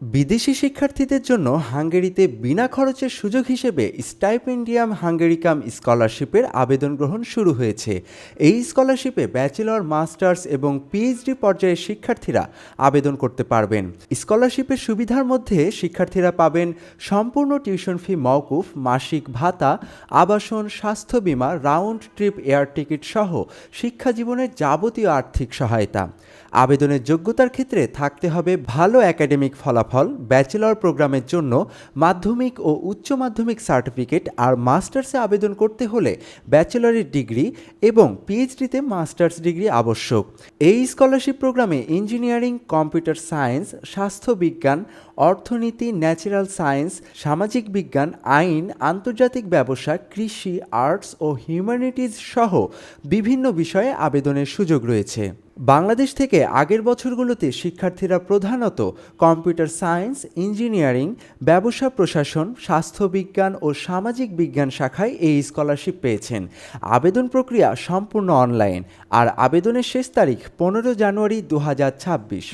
বিদেশি শিক্ষার্থীদের জন্য হাঙ্গেরিতে বিনা খরচের সুযোগ হিসেবে স্টাইপেন্ডিয়াম হাঙ্গেরিকাম স্কলারশিপের আবেদন গ্রহণ শুরু হয়েছে। এই স্কলারশিপে ব্যাচেলর, মাস্টার্স এবং পিএইচডি পর্যায়ের শিক্ষার্থীরা আবেদন করতে পারবেন। স্কলারশিপের সুবিধার মধ্যে শিক্ষার্থীরা পাবেন সম্পূর্ণ টিউশন ফি মওকুফ, মাসিক ভাতা, আবাসন, স্বাস্থ্য বীমা, রাউন্ড ট্রিপ, এয়ার টিকিট সহ শিক্ষা জীবনের যাবতীয় আর্থিক সহায়তা। আবেদনের যোগ্যতার ক্ষেত্রে থাকতে হবে ভালো একাডেমিক ফলাফল। ব্যাচেলর প্রোগ্রামের জন্য মাধ্যমিক ও উচ্চ মাধ্যমিক সার্টিফিকেট আর মাস্টার্সে আবেদন করতে হলে ব্যাচেলরের ডিগ্রি এবং পিএইচডিতে মাস্টার্স ডিগ্রি আবশ্যক। এই স্কলারশিপ প্রোগ্রামে ইঞ্জিনিয়ারিং, কম্পিউটার সায়েন্স, স্বাস্থ্য বিজ্ঞান, অর্থনীতি, ন্যাচারাল সায়েন্স, সামাজিক বিজ্ঞান, আইন, আন্তর্জাতিক ব্যবসা, কৃষি, আর্টস ও হিউম্যানিটিজ সহ বিভিন্ন বিষয়ে আবেদনের সুযোগ রয়েছে। বাংলাদেশ থেকে আগের বছরগুলোতে শিক্ষার্থীরা প্রধানত কম্পিউটার সায়েন্স, ইঞ্জিনিয়ারিং, ব্যবসা প্রশাসন স্বাস্থ্যবিজ্ঞান ও সামাজিক বিজ্ঞান শাখায় এই স্কলারশিপ পেয়েছেন। আবেদন প্রক্রিয়া সম্পূর্ণ অনলাইন। আর আবেদনের শেষ তারিখ পনেরো জানুয়ারি দু হাজার ছাব্বিশ।